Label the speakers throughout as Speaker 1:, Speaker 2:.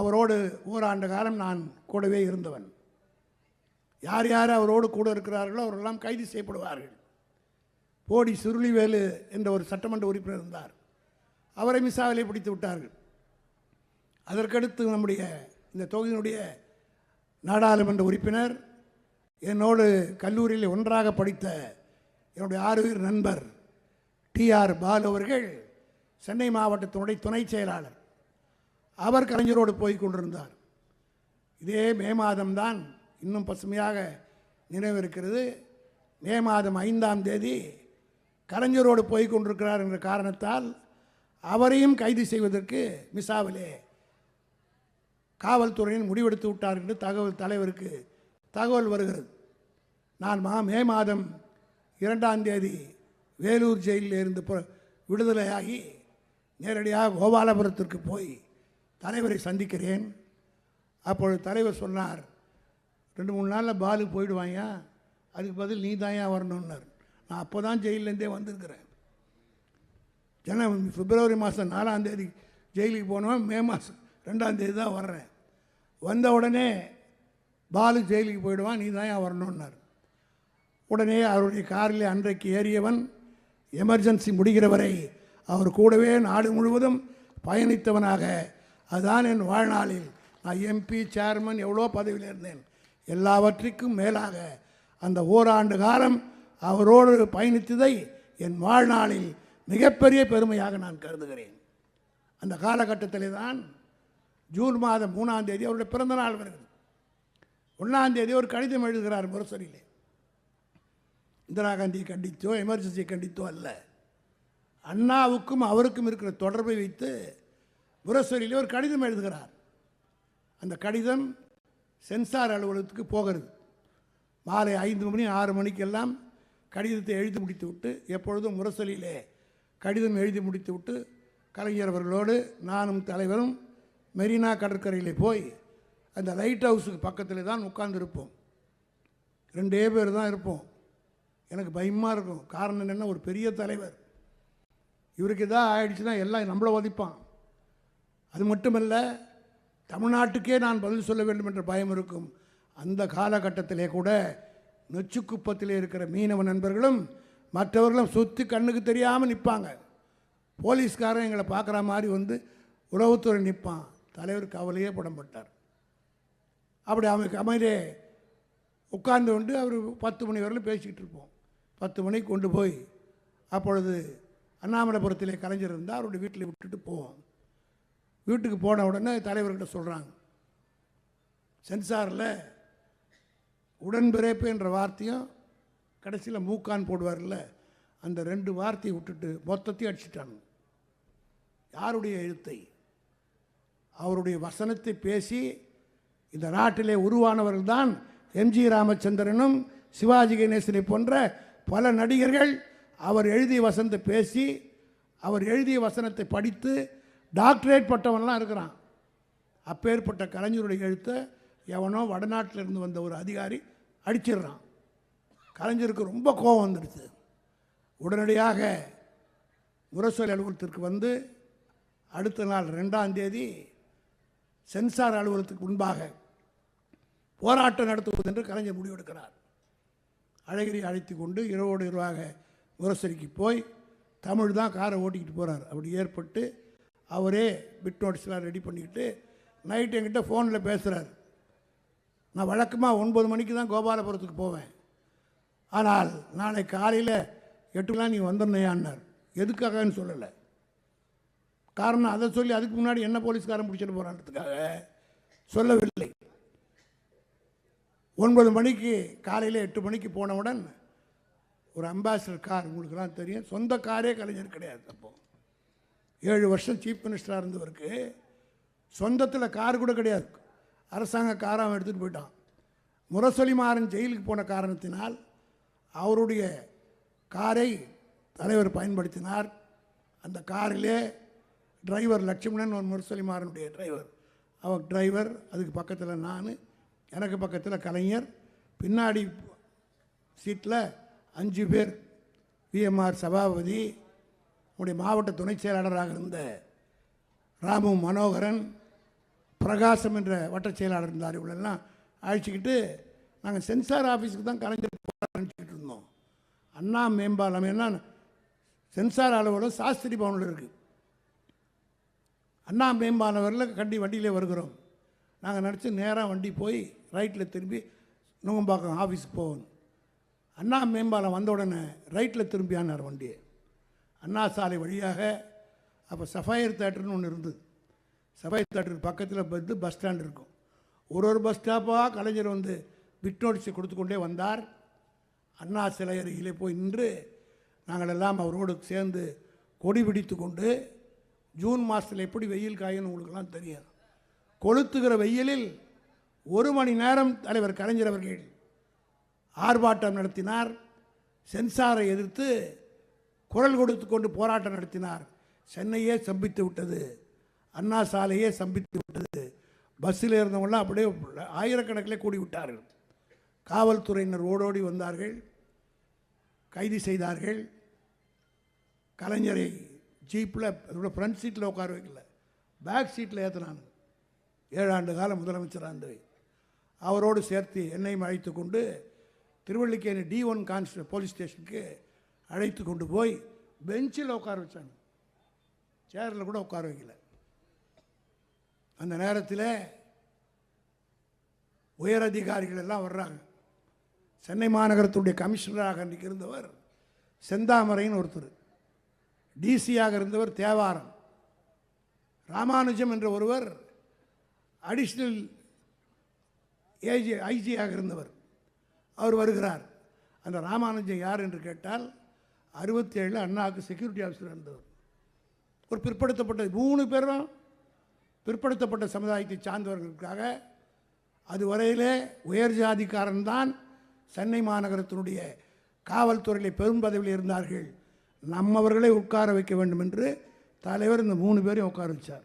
Speaker 1: அவரோடு ஓராண்டு காலம் நான் கூடவே இருந்தவன். யார் யார் அவரோடு கூட இருக்கிறார்களோ அவரெல்லாம் கைது செய்யப்படுவார்கள். போடி சுருளிவேலு என்ற ஒரு சட்டமன்ற உறுப்பினர் இருந்தார். அவரை மிசாவிலே பிடித்து விட்டார்கள். அதற்கடுத்து நம்முடைய இந்த தொகுதியினுடைய நாடாளுமன்ற உறுப்பினர் என்னோடு கல்லூரியில் ஒன்றாக படித்த என்னுடைய ஆறுயிர் நண்பர் டிஆர் பாலு அவர்கள் சென்னை மாவட்டத்தினுடைய துணை செயலாளர். அவர் கலைஞரோடு போய் கொண்டிருந்தார். இதே மே மாதம்தான் இன்னும் பசுமையாக நினைவிருக்கிறது. மே மாதம் ஐந்தாம் தேதி கலைஞரோடு போய் கொண்டிருக்கிறார் என்ற காரணத்தால் அவரையும் கைது செய்வதற்கு மிசாவிலே காவல்துறையின் முடிவெடுத்து விட்டார் என்று தகவல் தலைவருக்கு தகவல் வருகிறது. நான் மா மே மாதம் இரண்டாம் தேதி வேலூர் ஜெயிலில் இருந்து விடுதலையாகி நேரடியாக கோபாலபுரத்திற்கு போய் தலைவரை சந்திக்கிறேன். அப்பொழுது தலைவர் சொன்னார் ரெண்டு மூணு நாளில் பாலு போயிடுவாங்க அதுக்கு பதில் நீ தான் ஏன் வரணுன்னார் நான் அப்போ தான் ஜெயிலேருந்தே வந்திருக்கிறேன். ஜன பிப்ரவரி மாதம் நாலாந்தேதி ஜெயிலுக்கு போனவன் மே மாதம் ரெண்டாந்தேதி தான் வர்றேன். வந்த உடனே பாலு ஜெயிலுக்கு போயிடுவான் நீ தான் ஏன் வரணுன்னார் உடனே அவருடைய காரில் அன்றைக்கு ஏறியவன் எமர்ஜென்சி முடிகிற வரை அவர் கூடவே நாடு முழுவதும் பயணித்தவனாக அதுதான் என் வாழ்நாளில் நான் எம்பி சேர்மன் எவ்வளோ பதவியில் இருந்தேன். எல்லாவற்றிற்கும் மேலாக அந்த ஓராண்டு காலம் அவரோடு பயணித்ததை என் வாழ்நாளில் மிகப்பெரிய பெருமையாக நான் கருதுகிறேன். அந்த காலகட்டத்திலே தான் ஜூன் மாதம் மூணாம் தேதி அவருடைய பிறந்த நாள் வருகிறது. ஒன்றாம் தேதி ஒரு கடிதம் எழுதுகிறார் முரசரியிலே இந்திரா காந்தியை கண்டித்தோ எமர்ஜென்சியை கண்டித்தோ அல்ல. அண்ணாவுக்கும் அவருக்கும் இருக்கிற தொடர்பை வைத்து முரசொலியிலே ஒரு கடிதம் எழுதுகிறார். அந்த கடிதம் சென்சார் அலுவலகத்துக்கு போகிறது. மாலை ஐந்து மணி ஆறு மணிக்கெல்லாம் கடிதத்தை எழுதி முடித்து விட்டு எப்பொழுதும் முரசொலியிலே கடிதம் எழுதி முடித்து விட்டு கலைஞர் அவர்களோடு நானும் தலைவரும் மெரினா கடற்கரையில் போய் அந்த லைட் ஹவுஸுக்கு பக்கத்தில் தான் உட்கார்ந்திருப்போம். ரெண்டே பேர் தான் இருப்போம். எனக்கு பயமாக இருக்கும். காரணம் என்னென்னா ஒரு பெரிய தலைவர். இவருக்கு எதாவது ஆயிடுச்சுன்னா எல்லாம் நம்மளை உதைப்பான். அது மட்டுமல்ல தமிழ்நாட்டுக்கே நான் பதில் சொல்ல வேண்டும் என்ற பயம் இருக்கும். அந்த காலகட்டத்திலே கூட நொச்சுக்குப்பத்திலே இருக்கிற மீனவ நண்பர்களும் மற்றவர்களும் சுற்றி கண்ணுக்கு தெரியாமல் நிற்பாங்க போலீஸ்காரன் எங்களை பார்க்குற மாதிரி வந்து உளவுத்துறை நிற்பான் தலைவர் கவலையே புடம்பட்டார் அப்படி அவனுக்கு அமைதியே உட்கார்ந்து கொண்டு அவர் பத்து மணி வரையிலும் பேசிக்கிட்டு இருப்போம். பத்து மணிக்கு கொண்டு போய் அப்பொழுது அண்ணாமலைபுரத்திலே கலைஞர் இருந்தால் அவருடைய வீட்டில் விட்டுட்டு போவோம். வீட்டுக்கு போன உடனே தலைவர்கிட்ட சொல்கிறாங்க சென்சாரில் உடன்பிறப்பு என்ற வார்த்தையும் கடைசியில் மூக்கான் போடுவார்ல அந்த ரெண்டு வார்த்தையை விட்டுட்டு மொத்தத்தையும் அடிச்சிட்டாங்க. யாருடைய எழுத்தை? அவருடைய வசனத்தை பேசி இந்த நாட்டிலே உருவானவர்கள் தான் எம்ஜி ராமச்சந்திரனும் சிவாஜி கணேசனை போன்ற பல நடிகர்கள். அவர் எழுதிய வசனத்தை பேசி அவர் எழுதிய வசனத்தை படித்து டாக்டரேட் பட்டவன்லாம் இருக்கிறான். அப்பேற்பட்ட கலைஞருடைய எழுத்தை எவனோ வடநாட்டில் இருந்து வந்த ஒரு அதிகாரி அடிச்சிடுறான். கலைஞருக்கு ரொம்ப கோபம் வந்துடுச்சு. உடனடியாக முரசொலி அலுவலகத்திற்கு வந்து அடுத்த நாள் ரெண்டாம் தேதி சென்சார் அலுவலகத்துக்கு முன்பாக போராட்டம் நடத்துவது என்று கலைஞர் முடிவெடுக்கிறார். அழகிரி அழைத்து கொண்டு இரவோடு இரவாக முரசொலிக்கு போய் தமிழ் தான் காரை ஓட்டிக்கிட்டு போகிறார் அப்படி ஏற்பட்டு அவரே பிட் நோட்ஸ்லாம் ரெடி பண்ணிக்கிட்டு நைட் என்கிட்ட ஃபோனில் பேசுகிறார் நான் வழக்கமாக ஒன்பது மணிக்கு தான் கோபாலபுரத்துக்கு போவேன். ஆனால் நாளை காலையில் எட்டுலாம் நீ வந்துடணையான்னார் எதுக்காகன்னு சொல்லலை. காரணம் அதை சொல்லி அதுக்கு முன்னாடி என்ன போலீஸ்காரன் பிடிச்சிட்டு போகிறான்றதுக்காக சொல்லவில்லை. ஒன்பது மணிக்கு காலையில் எட்டு மணிக்கு போனவுடன் ஒரு அம்பாசிடர் கார் உங்களுக்கெல்லாம் தெரியும். சொந்த காரே கலைஞர் கிடையாது அப்போது ஏழு வருஷம் சீஃப் மினிஸ்டராக இருந்தவருக்கு சொந்தத்தில் கார் கூட கிடையாது. அரசாங்க காரை அவன் எடுத்துகிட்டு போயிட்டான். முரசொலி மாறன் ஜெயிலுக்கு போன காரணத்தினால் அவருடைய காரை தலைவர் பயன்படுத்தினார். அந்த காரிலே டிரைவர் லட்சுமணன் ஒரு முரசொலி மாறனுடைய டிரைவர் அவர் டிரைவர் அதுக்கு பக்கத்தில் நான் எனக்கு பக்கத்தில் கலைஞர். பின்னாடி சீட்டில் அஞ்சு பேர் விஎம்ஆர் சபாபதி உடைய மாவட்ட துணைச் செயலாளராக இருந்த ராமு மனோகரன் பிரகாசம் என்ற வட்டச் செயலாளர் இருந்தார். இவளெல்லாம் அழைச்சிக்கிட்டு நாங்கள் சென்சார் ஆஃபீஸுக்கு தான் கலைஞர் போறாருன்னு நினச்சிக்கிட்டு இருந்தோம். அண்ணா மேம்பாலம் என்ன சென்சார் அலுவலகம் சாஸ்திரி பவனில் இருக்குது அண்ணா மேம்பாலம் வரல கண்டி வண்டியிலே வருகிறோம். நாங்கள் நினச்சி நேராக வண்டி போய் ரைட்டில் திரும்பி நுங்கம்பாக்கம் ஆஃபீஸுக்கு போகணும் அண்ணா மேம்பாலம் வந்த உடனே ரைட்டில் திரும்பியானார் வண்டியை. அண்ணா சாலை வழியாக அப்போ சஃபயர் தேட்டர்னு ஒன்று இருந்தது. சஃபயர் தேட்டர் பக்கத்தில் வந்து பஸ் ஸ்டாண்ட் இருக்கும். ஒரு ஒரு பஸ் ஸ்டாப்பாக கலைஞர் வந்து பிட் நோட்டீஸை கொடுத்து கொண்டே வந்தார். அண்ணா சிலை அருகிலே போய் நின்று நாங்கள் எல்லாம் அவரோடு சேர்ந்து கொடி பிடித்து கொண்டு ஜூன் மாதத்தில் எப்படி வெயில் காயும்னு உங்களுக்கெல்லாம் தெரியும் கொளுத்துகிற வெயிலில் ஒரு மணி நேரம் தலைவர் கலைஞர் அவர்கள் ஆர்ப்பாட்டம் நடத்தினார். சென்சாரை எதிர்த்து குரல் கொடுத்து கொண்டு போராட்டம் நடத்தினார். சென்னையே சம்பித்து விட்டது. அண்ணா சாலையே சம்பித்து விட்டது. பஸ்ஸில் இருந்தவங்களாம் அப்படியே ஆயிரக்கணக்கில் கூடி விட்டார்கள். காவல்துறையினர் ஓடோடி வந்தார்கள். கைது செய்தார்கள். கலைஞரை ஜீப்பில் அதோட ஃப்ரண்ட் சீட்டில் உட்கார வைக்கல. பேக் சீட்டில் ஏற்றினாங்க ஏழாண்டு காலம் முதலமைச்சர் ஆண்டு அவரோடு சேர்த்து என்னையும் அழைத்து கொண்டு திருவள்ளிக்கேணி டி ஒன் கான்ஸ்ட போலீஸ் ஸ்டேஷனுக்கு அழைத்து கொண்டு போய் பெஞ்சில் உட்கார வச்சாங்க. சேரில் கூட உட்கார வைக்கல. அந்த நேரத்தில் உயர் அதிகாரிகள் எல்லாம் வர்றாங்க. சென்னை மாநகரத்துடைய கமிஷனராக அன்றைக்கு இருந்தவர் செந்தாமரைன்னு ஒருத்தர். டிசியாக இருந்தவர் தேவாரம். ராமானுஜம் என்ற ஒருவர் அடிஷ்னல் ஏஜி ஐஜியாக இருந்தவர். அவர் வருகிறார். அந்த ராமானுஜம் யார் என்று கேட்டால் அறுபத்தி ஏழில் அண்ணாவுக்கு செக்யூரிட்டி ஆஃபீஸர் இருந்தவர். ஒரு பிற்படுத்தப்பட்ட மூணு பேரும் பிற்படுத்தப்பட்ட சமுதாயத்தை சார்ந்தவர்களுக்காக அதுவரையிலே உயர் ஜாதிக்காரன் தான் சென்னை மாநகரத்தினுடைய காவல்துறையிலே பெரும் பதவியில் இருந்தார்கள். நம்மவர்களை உட்கார வைக்க வேண்டும் என்று தலைவர் இந்த மூணு பேரையும் உட்கார வச்சார்.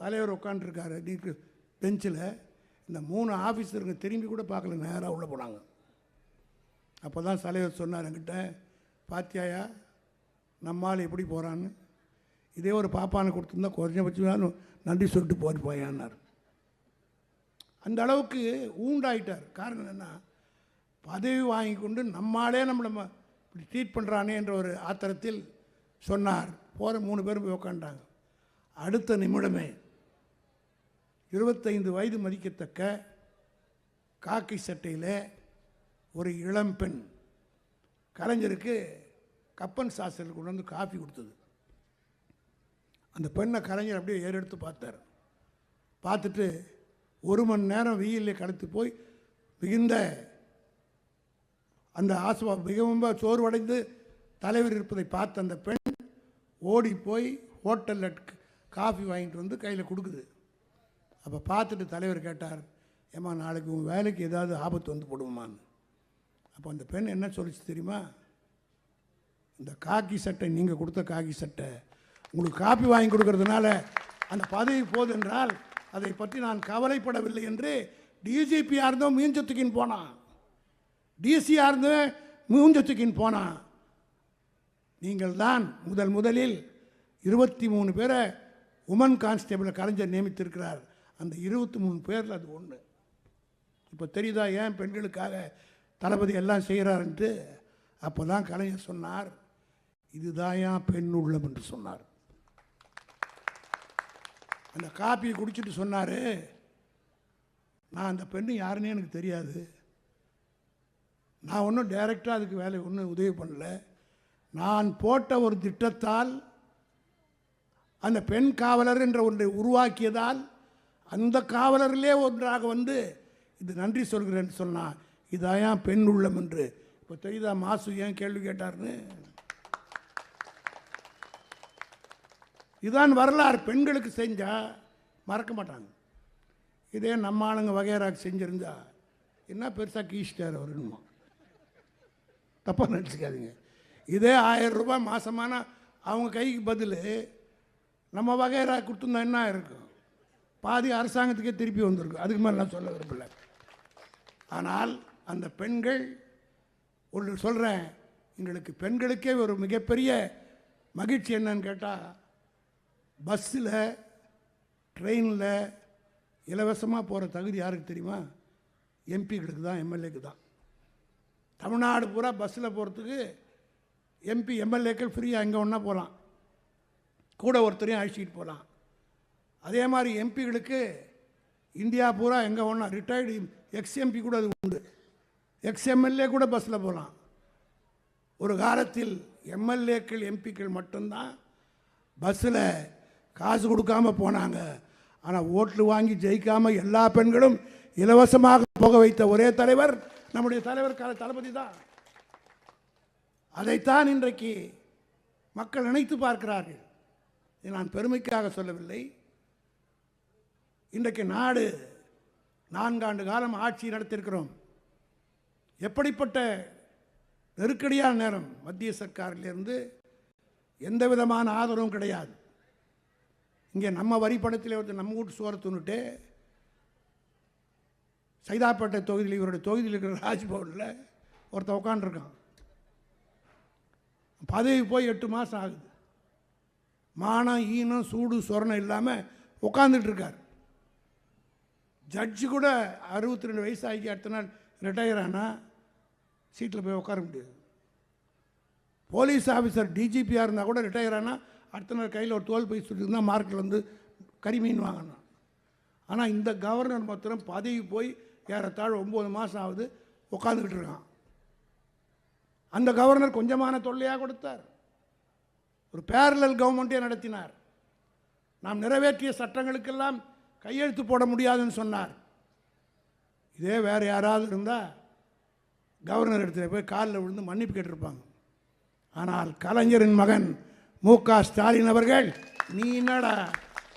Speaker 1: தலைவர் உட்காந்துருக்காரு நீக்கு பெஞ்சில் இந்த மூணு ஆஃபீஸருங்க திரும்பி கூட பார்க்கல நேராக உள்ளே போனாங்க. அப்போ தான் தலைவர் சொன்னார் என்கிட்ட பாத்தியாயா நம்மால் எப்படி போகிறான்னு இதே ஒரு பாப்பானை கொடுத்துருந்தா குறைஞ்சபட்சம் நன்றி சொல்லிட்டு போட்டு போயான்னார். அந்த அளவுக்கு ஊண்டாயிட்டார். காரணம் என்ன பதவி வாங்கி கொண்டு நம்மாலே நம்மளை ம- இப்படி ட்ரீட் பண்ணுறானே என்ற ஒரு ஆத்திரத்தில் சொன்னார். போகிற மூணு பேரும் போய் உக்காண்டாங்க அடுத்த நிமிடமே இருபத்தைந்து வயது மதிக்கத்தக்க காக்கி சட்டையில் ஒரு இளம்பெண் கலைஞருக்கு கப்பன் சாஸ்திரத்தில் கொண்டு வந்து காஃபி கொடுத்தது. அந்த பெண்ணை கலைஞர் அப்படியே ஏறெடுத்து பார்த்தார். பார்த்துட்டு ஒரு மணி நேரம் வெயிலில் கடத்து போய் மிகுந்த அந்த ஆசுவா மிகவும் சோர்வடைந்து தலைவர் இருப்பதை பார்த்த அந்த பெண் ஓடி போய் ஹோட்டலில் காஃபி வாங்கிட்டு வந்து கையில் கொடுக்குது. அப்போ பார்த்துட்டு தலைவர் கேட்டார் ஏம்மா நாளைக்கு உன் வேலைக்கு ஏதாவது ஆபத்து வந்து போடுவோமான்னு அப்போ அந்த பெண் என்ன சொல்லிச்சு தெரியுமா? இந்த காக்கி சட்டை நீங்கள் கொடுத்த காக்கி சட்டை உங்களுக்கு காப்பி வாங்கி கொடுக்கறதுனால அந்த பதவி போதென்றால் அதை பற்றி நான் கவலைப்படவில்லை என்று டிஜிபியாக இருந்தோம் மீஞ்சத்துக்கின் போனான். டிசியாக இருந்தவன் மூஞ்சத்துக்கின் போனான். நீங்கள் தான் முதல் முதலில் இருபத்தி மூணு பேரை உமன் கான்ஸ்டேபிளை கலைஞர் நியமித்திருக்கிறார். அந்த இருபத்தி மூணு பேரில் அது ஒன்று இப்போ தெரியுதா ஏன் பெண்களுக்காக தளபதி எல்லாம் செய்கிறாருன்ட்டு அப்போ தான் கலைஞர் சொன்னார் இதுதான் ஏன் பெண் உள்ளம் என்று சொன்னார். அந்த காப்பியை குடிச்சிட்டு சொன்னார் நான் அந்த பெண்ணு யாருன்னே எனக்கு தெரியாது. நான் ஒன்றும் டைரெக்டாக அதுக்கு வேலை ஒன்றும் உதவி பண்ணல. நான் போட்ட ஒரு திட்டத்தால் அந்த பெண் காவலர் என்ற ஒன்றை உருவாக்கியதால் அந்த காவலரிலே ஒன்றாக வந்து இது நன்றி சொல்கிறேன்னு சொன்னான் இதாயா பெண் உள்ளம் என்று. இப்போ தெரியுதா மாசு ஏன் கேள்வி கேட்டார்னு? இதான் வரலாறு. பெண்களுக்கு செஞ்சால் மறக்க மாட்டாங்க. இதே நம்ம ஆளுங்க வகையராக்கு செஞ்சுருந்தா என்ன பெருசாக கீஸ்டார் அவர் தப்பாக நினச்சிக்காதீங்க. இதே ஆயிரம் ரூபாய் மாதமான அவங்க கைக்கு பதில் நம்ம வகையரா கொடுத்துருந்தா என்ன இருக்கும் பாதி அரசாங்கத்துக்கே திருப்பி வந்திருக்கும். அதுக்கு மேலே நான் சொல்ல விரும்பல. ஆனால் அந்த பெண்கள் ஒன்று சொல்கிறேன் எங்களுக்கு பெண்களுக்கே ஒரு மிகப்பெரிய மகிழ்ச்சி என்னன்னு கேட்டால் பஸ்ஸில் ட்ரெயினில் இலவசமாக போகிற தகுதி யாருக்கு தெரியுமா? எம்பிகளுக்கு தான் எம்எல்ஏக்கு தான். தமிழ்நாடு பூரா பஸ்ஸில் போகிறதுக்கு எம்பி எம்எல்ஏக்கள் ஃப்ரீயாக எங்கே ஒன்றா போகலாம் கூட ஒருத்தரையும் அழைச்சிட்டு போகலாம் அதே மாதிரி எம்பிகளுக்கு இந்தியா பூரா எங்கே ஒன்றா ரிட்டையர்டு எக்ஸ் எம்பி கூட அது உண்டு. எக்ஸ் எம்எல்ஏ கூட பஸ்ஸில் போகலாம் ஒரு காலத்தில் எம்எல்ஏக்கள் எம்பிக்கள் மட்டும்தான் பஸ்ஸில் காசு கொடுக்காம போனாங்க. ஆனால் ஓட்டு வாங்கி ஜெயிக்காமல் எல்லா பெண்களும் இலவசமாக போக வைத்த ஒரே தலைவர் நம்முடைய தலைவர் கால தளபதி தான். அதைத்தான் இன்றைக்கு மக்கள் நினைத்து பார்க்கிறார்கள். இதை நான் பெருமைக்காக சொல்லவில்லை. இன்றைக்கு நாடு நான்காண்டு காலம் ஆட்சி நடத்தியிருக்கிறோம். எப்படிப்பட்ட நெருக்கடியான நேரம் மத்திய சர்க்காரிலிருந்து எந்த விதமான ஆதரவும் கிடையாது. இங்கே நம்ம வரி பணத்தில் வந்து நம்ம வீட்டு சோறு தின்னுட்டு சைதாப்பேட்டை தொகுதியில் இவருடைய தொகுதியில் இருக்கிற ராஜ்பவனில் ஒருத்தன் உட்காண்டிருக்கான் பதவி போய் எட்டு மாதம் ஆகுது. மானம் ஈனம் சூடு சொரணம் இல்லாமல் உட்காந்துட்டு இருக்கார். ஜட்ஜு கூட அறுபத்தி ரெண்டு வயசு ஆகி அடுத்த நாள் ரிட்டையர் ஆனால் சீட்டில் போய் உட்கார முடியாது. போலீஸ் ஆஃபீஸர் டிஜிபியாக இருந்தால் கூட ரிட்டையர் ஆனால் அடுத்த நாள் கையில் ஒரு தோல் பை சுட்டு மார்க்கில் வந்து கரிமீன் வாங்கணும். ஆனால் இந்த கவர்னர் மாத்திரம் பதவி போய் ஏறத்தாழ ஒம்பது மாதம் ஆகுது உட்காந்துக்கிட்டு இருக்கான். அந்த கவர்னர் கொஞ்சமான தொல்லையாக கொடுத்தார். ஒரு பேரலல் கவர்மெண்ட்டே நடத்தினார். நாம் நிறைவேற்றிய சட்டங்களுக்கெல்லாம் கையெழுத்து போட முடியாதுன்னு சொன்னார். இதே வேறு யாராவது இருந்தால் கவர்னர் இடத்துல போய் காலில் விழுந்து மன்னிப்பு கேட்டிருப்பாங்க. ஆனால் கலைஞரின் மகன் மு க ஸ்டாலின் அவர்கள் நீ என்னடா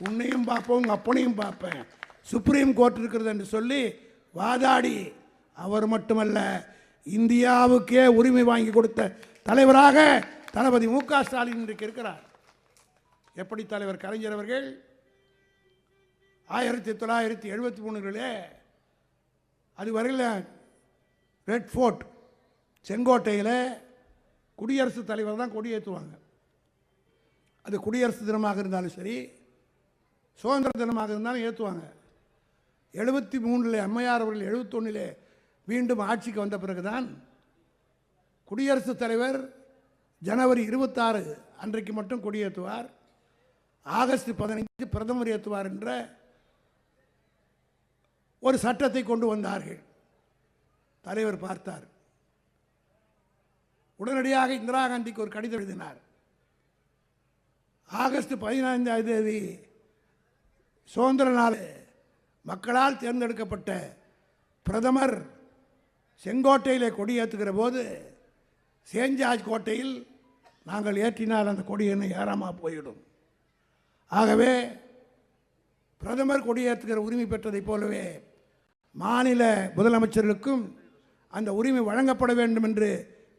Speaker 1: உன்னையும் பார்ப்போம் உங்கள் அப்பனையும் பார்ப்பேன். சுப்ரீம் கோர்ட் இருக்கிறது என்று சொல்லி வாதாடி அவர் மட்டுமல்ல இந்தியாவுக்கே உரிமை வாங்கி கொடுத்த தலைவராக தளபதி மு க ஸ்டாலின் இன்றைக்கு இருக்கிறார். எப்படி தலைவர் கலைஞர் அவர்கள்? ஆயிரத்தி தொள்ளாயிரத்தி எழுபத்தி மூணுகளே அது வரையில் ரெட் ஃபோர்ட் செங்கோட்டையில் குடியரசுத் தலைவர் தான் கொடியேற்றுவாங்க. அது குடியரசு தினமாக இருந்தாலும் சரி சுதந்திர தினமாக இருந்தாலும் ஏற்றுவாங்க. எழுபத்தி மூணில் அம்மையார் அவர்கள் எழுபத்தொன்னிலே மீண்டும் ஆட்சிக்கு வந்த பிறகுதான் குடியரசுத் தலைவர் ஜனவரி இருபத்தாறு அன்றைக்கு மட்டும் கொடியேற்றுவார். ஆகஸ்ட் பதினைந்து பிரதமர் ஏற்றுவார் என்ற ஒரு சட்டத்தை கொண்டு வந்தார்கள். தலைவர் பார்த்தார். உடனடியாக இந்திரா காந்திக்கு ஒரு கடிதம் எழுதினார். ஆகஸ்ட் பதினைந்தாம் தேதி சுதந்திர நாள் மக்களால் தேர்ந்தெடுக்கப்பட்ட பிரதமர் செங்கோட்டையிலே கொடியேற்றுகிற போது சேஞ்சாஜ் கோட்டையில் நாங்கள் ஏற்றினால் அந்த கொடி என்ன ஏறாமல் போயிடும். ஆகவே பிரதமர் கொடியேற்றுகிற உரிமை பெற்றதைப் போலவே மாநில முதலமைச்சர்களுக்கும் அந்த உரிமை வழங்கப்பட வேண்டும் என்று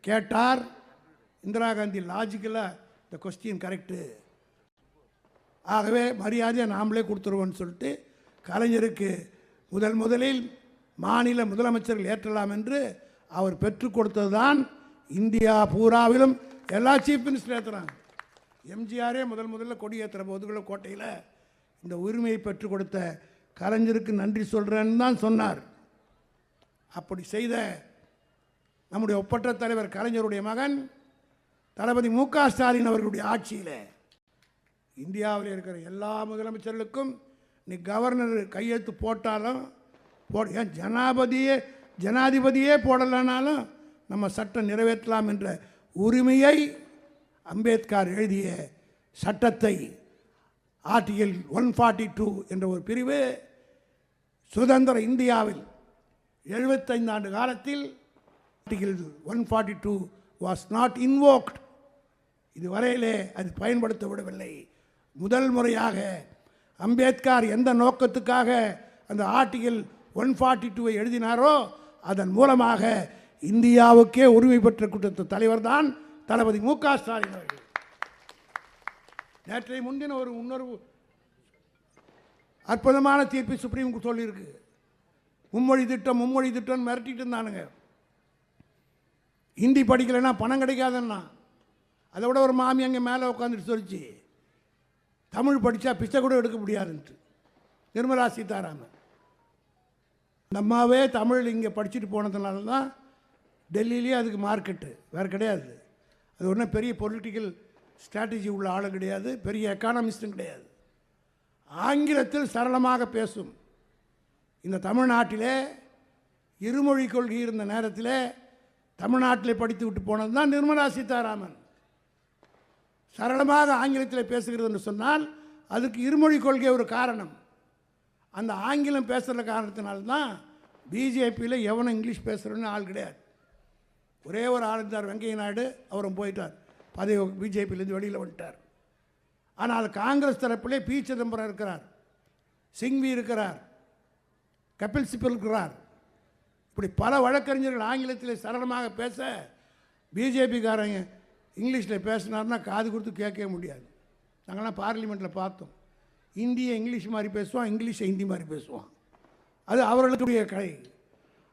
Speaker 1: கேட்டார். இந்திரா காந்தி லாஜிக்கலாக இந்த கொஸ்டின் கரெக்டு ஆகவே மரியாதையை நாமளே கொடுத்துருவோம்னு சொல்லிட்டு கலைஞருக்கு முதல் முதலில் மாநில முதலமைச்சர்கள் ஏற்றலாம் என்று அவர் பெற்றுக் கொடுத்தது தான் இந்தியா பூராவிலும். எல்லா சீஃப் மினிஸ்டர் ஏற்றுறாங்க எம்ஜிஆரே முதல் முதல்ல கொடி ஏற்றுற போதுகுள்ள கோட்டையில் இந்த உரிமையை பெற்றுக் கொடுத்த கலைஞருக்கு நன்றி சொல்கிறேன்னு தான் சொன்னார். அப்படி செய்த நம்முடைய ஒப்பற்ற தலைவர் கலைஞருடைய மகன் தளபதி மு க ஸ்டாலின் அவர்களுடைய ஆட்சியில் இந்தியாவில் இருக்கிற எல்லா முதலமைச்சர்களுக்கும் நீ கவர்னர் கையெழுத்து போட்டாலும் போ ஏன் ஜனாபதியே ஜனாதிபதியே போடலைனாலும் நம்ம சட்டம் நிறைவேற்றலாம் என்ற உரிமையை அம்பேத்கர் எழுதிய சட்டத்தை ஆர்டிகல் ஒன் ஃபார்ட்டி டூ என்ற ஒரு பிரிவு சுதந்திர இந்தியாவில் எழுபத்தைந்து ஆண்டு காலத்தில் article one forty two was not invoked இதுவரையிலே அது பயன்படுத்தப்படவில்லை. முதல் முறையாக அம்பேத்கர் எந்த நோக்கத்துக்காக அந்த ஆர்டிகல் ஒன் ஃபார்ட்டி டூவை எழுதினாரோ அதன் மூலமாக இந்தியாவுக்கே உரிமை பெற்ற கூட்டத்து தலைவர் தான் தளபதி மு க ஸ்டாலின் அவர்கள். நேற்றை முன்தின ஒரு உணர்வு அற்புதமான தீர்ப்பு சுப்ரீம் கோர்ட் சொல்லியிருக்கு. மும்மொழி திட்டம் மும்மொழி திட்டம்னு மிரட்டிட்டு இருந்தானுங்க. ஹிந்தி படிக்கலைன்னா பணம் கிடைக்காதுன்னா. அதை விட ஒரு மாமி அங்கே மேலே உட்காந்துட்டு சொல்லிச்சு தமிழ் படித்தா பிச்சை கூட எடுக்க முடியாதுன்ட்டு. நிர்மலா சீதாராமன். நம்மாவே தமிழ் இங்கே படிச்சுட்டு போனதுனால தான் டெல்லியிலேயே அதுக்கு மார்க்கெட்டு வேறு கிடையாது. அது ஒன்றும் பெரிய பொலிட்டிக்கல் ஸ்ட்ராட்டஜி உள்ள ஆளும் கிடையாது பெரிய எக்கானமிஸ்ட்டும் கிடையாது. ஆங்கிலத்தில் சரளமாக பேசும். இந்த தமிழ்நாட்டிலே இருமொழி கொள்கை இருந்த நேரத்தில் தமிழ்நாட்டில் படித்து விட்டு போனது தான் நிர்மலா சீதாராமன். சரளமாக ஆங்கிலத்தில் பேசுகிறது என்று சொன்னால் அதுக்கு இருமொழி கொள்கை ஒரு காரணம். அந்த ஆங்கிலம் பேசுகிற காரணத்தினால்தான் பிஜேபியில் எவனும் இங்கிலீஷ் பேசுகிறோன்னு ஆள் கிடையாது. ஒரே ஒரு ஆள் இருந்தார் வெங்கைய நாயுடு அவரும் போயிட்டார். பதவி பிஜேபியிலேருந்து வெளியில் வந்துட்டார். ஆனால் காங்கிரஸ் தரப்பிலே பி சிதம்பரம் இருக்கிறார். சிங்வி இருக்கிறார். கபில் சிபல் இருக்கிறார். இப்படி பல வழக்கறிஞர்கள் ஆங்கிலத்தில் சரளமாக பேச பிஜேபிக்காரங்க இங்கிலீஷில் பேசினார்னா காது கொடுத்து கேட்கவே முடியாது. நாங்கள்லாம் பார்லிமெண்ட்டில் பார்த்தோம். இந்தியை இங்கிலீஷ் மாதிரி பேசுவான் இங்கிலீஷை ஹிந்தி மாதிரி பேசுவான். அது அவர்களுடைய கலை.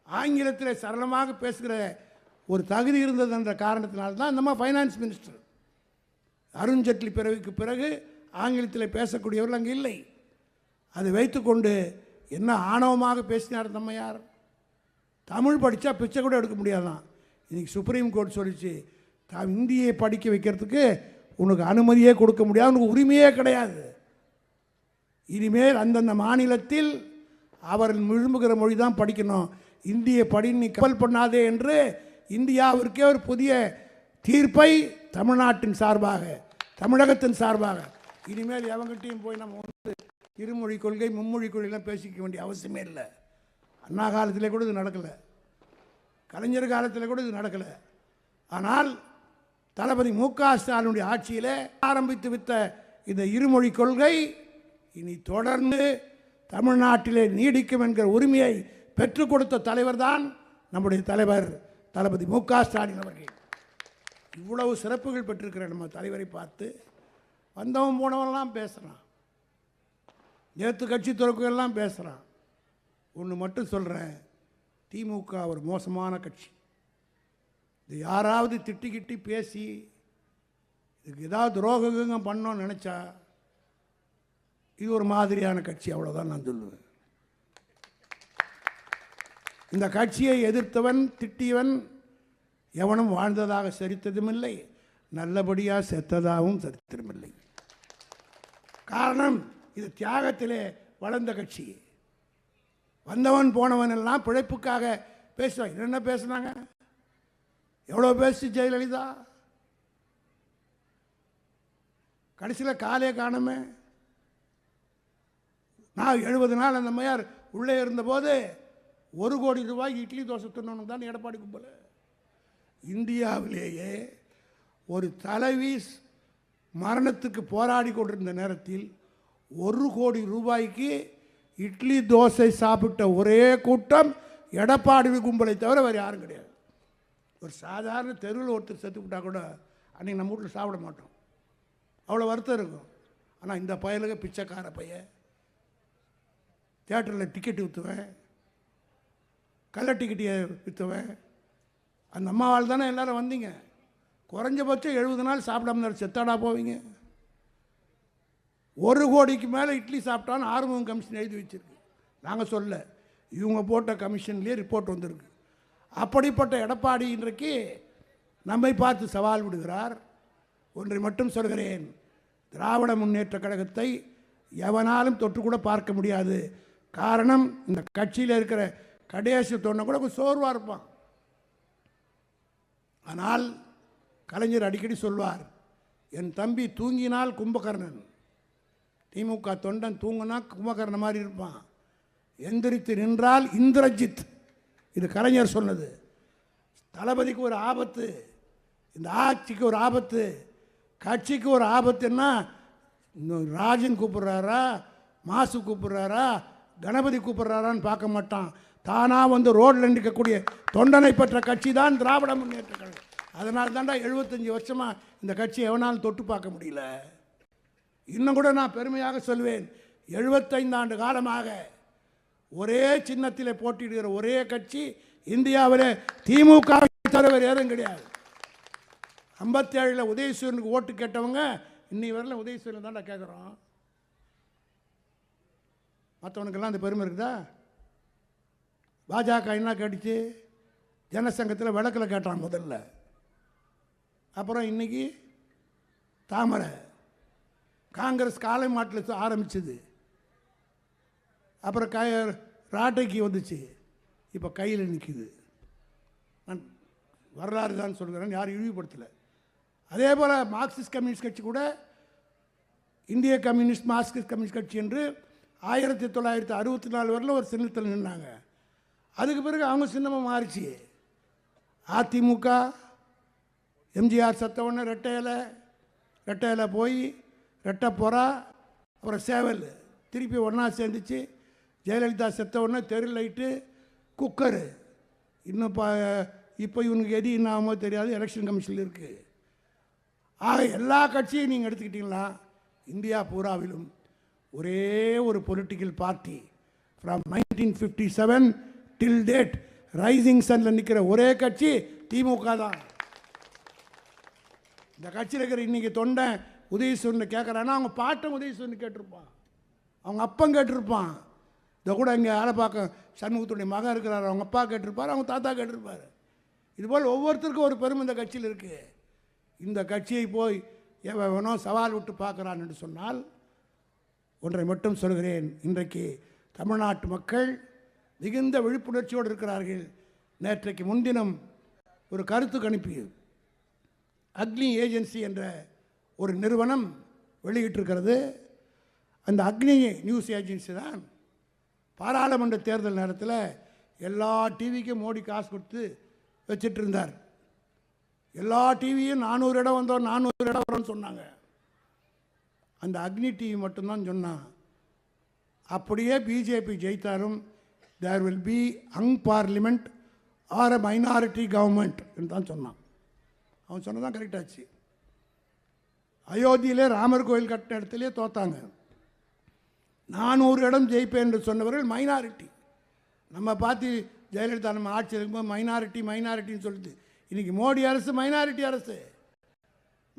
Speaker 1: ஆங்கிலத்தில் சரளமாக பேசுகிற ஒரு தகுதி இருந்தது என்ற காரணத்தினால்தான் நம்ம ஃபைனான்ஸ் மினிஸ்டர் அருண்ஜேட்லி பிறவிக்கு பிறகு ஆங்கிலத்தில் பேசக்கூடியவர்கள் அங்கே இல்லை. அதை வைத்துக்கொண்டு என்ன ஆணவமாக பேசினார் தம்மையார்? தமிழ் படித்தா பிச்சை கூட எடுக்க முடியாதான். இன்றைக்கி சுப்ரீம் கோர்ட் சொல்லிச்சு தான் இந்தியை படிக்க வைக்கிறதுக்கு உனக்கு அனுமதியே கொடுக்க முடியாது உனக்கு உரிமையே கிடையாது. இனிமேல் அந்தந்த மாநிலத்தில் அவர் விரும்புகிற மொழி தான் படிக்கணும். இந்திய படி நீ கப்பல் பண்ணாதே என்று இந்தியாவிற்கே ஒரு புதிய தீர்ப்பை தமிழ்நாட்டின் சார்பாக தமிழகத்தின் சார்பாக. இனிமேல் எவங்கிட்டையும் போய் நம்ம வந்து இருமொழி கொள்கை மும்மொழி கொள்கைலாம் பேசிக்க வேண்டிய அவசியமே இல்லை. அண்ணா காலத்தில் கூட இது நடக்கலை. கலைஞர் காலத்தில் கூட இது நடக்கலை. ஆனால் தளபதி மு க ஸ்டாலினுடைய ஆட்சியிலே ஆரம்பித்து வித்த இந்த இருமொழி கொள்கை இனி தொடர்ந்து தமிழ்நாட்டிலே நீடிக்கும் என்கிற உரிமையை பெற்றுக் கொடுத்த தலைவர் தான் நம்முடைய தலைவர் தளபதி மு க ஸ்டாலின் அவர்கள். இவ்வளவு சிறப்புகள் பெற்றிருக்கிற நம்ம தலைவரை பார்த்து வந்தவன் போனவன்லாம் பேசுகிறான் நேற்று கட்சி துறக்குகள்லாம் பேசுகிறான் ஒன்று மட்டும் சொல்கிறேன் திமுக ஒரு மோசமான கட்சி. இது யாராவது திட்டிக்கிட்டு பேசி இதுக்கு ஏதாவது துரோகங்க பண்ணோன்னு நினச்சா இது ஒரு மாதிரியான கட்சி அவ்வளோதான் நான் சொல்லுவேன். இந்த கட்சியை எதிர்த்தவன் திட்டியவன் எவனும் வாழ்ந்ததாக சரித்ததுமில்லை நல்லபடியாக செத்ததாகவும் சரித்திரமில்லை காரணம் இது தியாகத்திலே வளர்ந்த கட்சி. வந்தவன் போனவன் எல்லாம் பிழைப்புக்காக பேசுவாங்க என்ன பேசுனாங்க? எவ்வளோ பேசி ஜெயலலிதா? கடைசியில் காலே காணுமே. நான் எழுபது நாள் அந்த மையார் உள்ளே இருந்தபோது ஒரு கோடி ரூபாய் இட்லி தோசை தின்னணும் தான் எடப்பாடி கும்பல். இந்தியாவிலேயே ஒரு தலைவி மரணத்துக்கு போராடி கொண்டிருந்த நேரத்தில் ஒரு கோடி ரூபாய்க்கு இட்லி தோசை சாப்பிட்ட ஒரே கூட்டம் எடப்பாடி கும்பலை தவிர வேறு யாரும் கிடையாது. ஒரு சாதாரண தெருவில் ஒருத்தர் செத்துக்கிட்டால் கூட அன்றைக்கி நம்ம வீட்டில் சாப்பிட மாட்டோம். அவ்வளோ வருத்தம் இருக்கும். ஆனால் இந்த பயலுக்கு பிச்சைக்கார பையன் தேட்டரில் டிக்கெட் விற்றுவேன் கள்ள டிக்கெட்டியை விற்றுவேன் அந்த அம்மாவால் தானே எல்லோரும் வந்தீங்க. குறைஞ்சபட்சம் எழுபது நாள் சாப்பிடாம செத்தாடா போவீங்க. ஒரு கோடிக்கு மேலே இட்லி சாப்பிட்டான்னு ஆறுமுகம் கமிஷன் எழுதி வச்சுருக்கு. நாங்கள் சொல்ல இவங்க போட்ட கமிஷன்லேயே ரிப்போர்ட் வந்திருக்கு. அப்படிப்பட்ட எடப்பாடி இன்றைக்கு நம்மை பார்த்து சவால் விடுகிறார். ஒன்றை மட்டும் சொல்கிறேன். திராவிட முன்னேற்ற கழகத்தை எவனாலும் தொட்டு கூட பார்க்க முடியாது. காரணம் இந்த கட்சியில் இருக்கிற கடைசி தொண்டை கூட கொஞ்சம் சோர்வாக இருப்பான். ஆனால் கலைஞர் அடிக்கடி சொல்வார் என் தம்பி தூங்கினால் கும்பகர்ணன். திமுக தொண்டன் தூங்கினா கும்பகர்ணன் மாதிரி இருப்பான். எந்திரித்து நின்றால் இந்திரஜித். இது கலைஞர் சொன்னது. தளபதிக்கு ஒரு ஆபத்து. இந்த ஆட்சிக்கு ஒரு ஆபத்து. கட்சிக்கு ஒரு ஆபத்துன்னா ராஜன் கூப்பிடுறாரா? மாசு கூப்பிடுறாரா? கணபதி கூப்பிடுறாரான்னு பார்க்க மாட்டான். தானாக வந்து ரோட்டில் நிற்கக்கூடிய தொண்டனை பெற்ற கட்சி தான் திராவிட முன்னேற்ற கழகம். அதனால தாண்டா எழுபத்தஞ்சி வருஷமாக இந்த கட்சி எவனாலும் தொட்டு பார்க்க முடியல. இன்னும் கூட நான் பெருமையாக சொல்வேன். எழுபத்தைந்து ஆண்டு காலமாக ஒரே சின்னத்தில் போட்டியிடுகிற ஒரே கட்சி இந்தியாவில் திமுக தலைவர் ஏதும் கிடையாது. ஐம்பத்தேழில் உதயசூரனுக்கு ஓட்டு கேட்டவங்க இன்னி வரல உதயசூரன் தாண்டா கேட்குறோம் மற்றவனுக்கெல்லாம் அந்த பெருமை இருக்குதா? பாஜக என்ன கேட்டுச்சு? ஜனசங்கத்தில் விளக்கில் கேட்டான் முதல்ல. அப்புறம் இன்னைக்கு தாமரை. காங்கிரஸ் காலை மாட்டில் ஆரம்பிச்சது. அப்புறம் க ராட்டைக்கு வந்துச்சு. இப்போ கையில் நிற்கிது நான் வரலாறு தான் சொல்கிறேன் யாரும் இழிவுபடுத்தலை. அதே போல் மார்க்சிஸ்ட் கம்யூனிஸ்ட் கட்சி கூட இந்திய கம்யூனிஸ்ட் மார்க்சிஸ்ட் கம்யூனிஸ்ட் கட்சி என்று ஆயிரத்தி தொள்ளாயிரத்தி அறுபத்தி நாலு வரையில் ஒரு சின்னத்தில் நின்னாங்க. அதுக்கு பிறகு அவங்க சின்னமாக மாறிச்சு. அதிமுக எம்ஜிஆர் சத்த உடனே ரெட்டை ரெட்டை போய் ரெட்டை அப்புறம் சேவல். திருப்பி ஒன்றா சேர்ந்துச்சு. ஜெயலலிதா செத்த உடனே தெரு லைட்டு குக்கரு. இன்னும் ப இப்போ இவனுக்கு எது என்ன தெரியாது எலெக்ஷன் கமிஷனில் இருக்குது ஆக எல்லா கட்சியும் நீங்கள் எடுத்துக்கிட்டீங்களா? இந்தியா பூராவிலும் ஒரே ஒரு political party from nineteen fifty seven till date rising சனில் நிற்கிற ஒரே கட்சி திமுக தான். இந்த கட்சியில் இருக்கிற இன்றைக்கி தொண்டை உதயசூரனை கேட்குறான்னா அவங்க பாட்டன் உதயசூரன் கேட்டிருப்பான். அவங்க அப்பன் கேட்டிருப்பான். இதை கூட இங்கே ஆலப்பாக்கம் சண்முகத்துடைய மகன் இருக்கிறார். அவங்க அப்பா கேட்டிருப்பார் அவங்க தாத்தா கேட்டிருப்பார். இதுபோல் ஒவ்வொருத்தருக்கும் ஒரு பெருமை இந்த கட்சியில் இருக்குது இந்த கட்சியை போய் எவனோ சவால் விட்டு பார்க்குறான் என்று சொன்னால் ஒன்றை மட்டும் சொல்கிறேன். இன்றைக்கு தமிழ்நாட்டு மக்கள் மிகுந்த விழிப்புணர்ச்சியோடு இருக்கிறார்கள். நேற்றைக்கு முன்தினம் ஒரு கருத்து கணிப்பு. அக்னி ஏஜென்சி என்ற ஒரு நிறுவனம் வெளியிட்டிருக்கிறது. அந்த அக்னி நியூஸ் ஏஜென்சி தான் பாராளுமன்ற தேர்தல் நேரத்தில் எல்லா டிவிக்கும் மோடி காசு கொடுத்து வச்சிட்டு இருந்தார் எல்லா டிவியும் நானூறு இடம் வந்தோம் நானூறு இடம் வரும்னு சொன்னாங்க. அந்த அக்னி டிவி மட்டும்தான் சொன்னான் அப்படியே BJP ஜெயித்தாலும் there will be hung parliament or a minority government என்று தான் சொன்னான். அவன் சொன்னதான் கரெக்டாச்சு அயோத்தியிலே ராமர் கோயில் கட்ட இடத்துலையே தோத்தாங்க. நானூறு இடம் ஜெயிப்பேன் என்று சொன்னவர்கள் மைனாரிட்டி. நம்ம பார்த்து ஜெயலலிதா நம்ம ஆட்சி இருக்கும்போது மைனாரிட்டி மைனாரிட்டின்னு சொல்லுது இன்றைக்கி மோடி அரசு மைனாரிட்டி அரசு.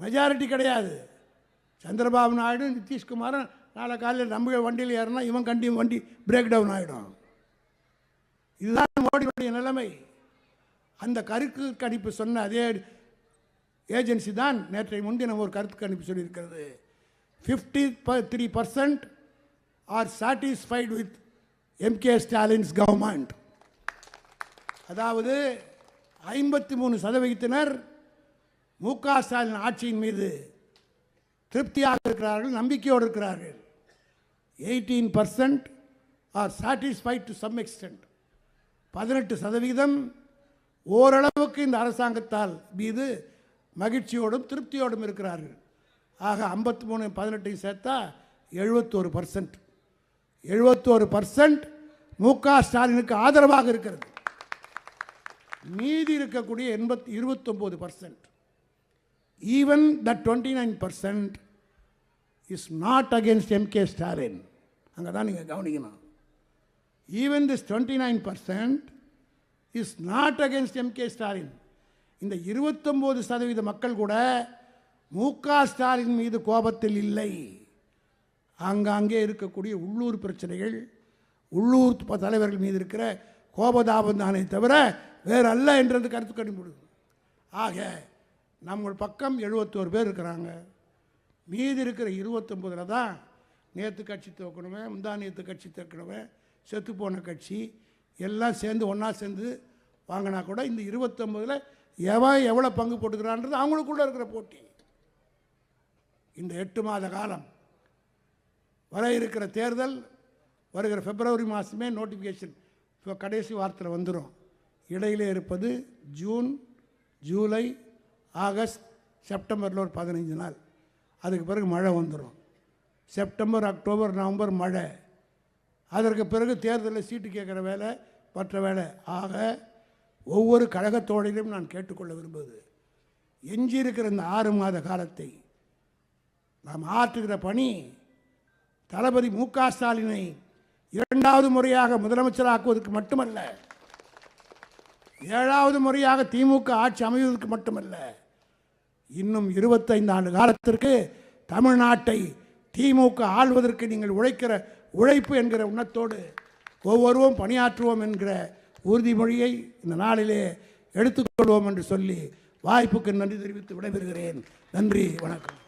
Speaker 1: மெஜாரிட்டி கிடையாது. சந்திரபாபு நாயுடு நிதிஷ்குமாரும் நாளை காலையில் நம்ம வண்டியில் ஏறினா இவன் கண்டி வண்டி பிரேக் டவுன் ஆகிடும் இதுதான் மோடியுடைய நிலைமை. அந்த கருக்கு கணிப்பு சொன்ன அதே ஏஜென்சி தான் நேற்றை முன்தினம் ஒரு கருத்து கணிப்பு சொல்லியிருக்கிறது. ஃபிஃப்டி ப three percent are satisfied with M K Stalin's government அதாவது ஐம்பத்தி மூணு சதவிகிதத்தினர் மு க ஸ்டாலின் ஆட்சியின் மீது திருப்தியாக இருக்கிறார்கள் நம்பிக்கையோடு இருக்கிறார்கள். Eighteen percent are satisfied to some extent பதினெட்டு சதவிகிதம் ஓரளவுக்கு இந்த அரசாங்கத்தால் மீது மகிழ்ச்சியோடும் திருப்தியோடும் இருக்கிறார்கள். ஆக ஐம்பத்தி மூணு பதினெட்டையும் சேர்த்தா எழுபத்தோரு பர்சன்ட் எழுபத்தோரு பர்சன்ட் மு க ஸ்டாலினுக்கு ஆதரவாக இருக்கிறது. மீதி இருக்கக்கூடிய எண்பத்தி இருபத்தொம்போது percent even the twenty nine percent is not against M K Stalin அங்கே தான் நீங்கள் கவனிக்கணும். Even this twenty nine percent is not against M K Stalin இந்த இருபத்தொம்போது சதவீத மக்கள் கூட மு ஸ்டாலின் மீது கோபத்தில் இல்லை. ஆங்காங்கே இருக்கக்கூடிய உள்ளூர் பிரச்சனைகள் உள்ளூர் தலைவர்கள் மீது இருக்கிற கோபதாபம் தானே தவிர வேறு அல்ல என்றது கருத்து கணிப்பிடுது ஆக நம்ம பக்கம் எழுபத்தோரு பேர் இருக்கிறாங்க. மீதி இருக்கிற இருபத்தொம்பதில் தான் நேற்று கட்சி துவக்கணுமே முந்தா நேற்று கட்சி துவக்கணுமே செத்து போன கட்சி எல்லாம் சேர்ந்து ஒன்றா சேர்ந்து வாங்கினா கூட இந்த இருபத்தொம்பதில் எவன் எவ்வளோ பங்கு போட்டுக்கிறான்றது அவங்களுக்குள்ள இருக்கிற போட்டி. இந்த எட்டு மாத காலம் வர இருக்கிற தேர்தல் வருகிற பிப்ரவரி மாதமே நோட்டிஃபிகேஷன் இப்போ கடைசி வாரத்தில் வந்துடும் இடையிலே இருப்பது ஜூன் ஜூலை ஆகஸ்ட் செப்டம்பரில் ஒரு பதினைஞ்சு நாள். அதுக்கு பிறகு மழை வந்துடும் செப்டம்பர் அக்டோபர் நவம்பர் மழை. அதற்கு பிறகு தேர்தலில் சீட்டு கேட்குற வேலை மற்ற வேலை. ஆக ஒவ்வொரு கழகத்தோடையிலும் நான் கேட்டுக்கொள்ள விரும்புவது எஞ்சியிருக்கிற இந்த ஆறு மாத காலத்தை நாம் ஆற்றுகிற பணி தளபதி மு க ஸ்டாலினை இரண்டாவது முறையாக முதலமைச்சராக்குவதற்கு மட்டுமல்ல ஏழாவது முறையாக திமுக ஆட்சி அமைவதற்கு மட்டுமல்ல இன்னும் இருபத்தைந்து ஆண்டு காலத்திற்கு தமிழ்நாட்டை திமுக ஆள்வதற்கு நீங்கள் உழைக்கிற உழைப்பு என்கிற உண்ணத்தோடு ஒவ்வொருவரும் பணியாற்றுவோம் என்கிற உறுதிமொழியை இந்த நாளிலே எடுத்துக்கொள்வோம் என்று சொல்லி வாய்ப்புக்கு நன்றி தெரிவித்து விடைபெறுகிறேன். நன்றி வணக்கம்.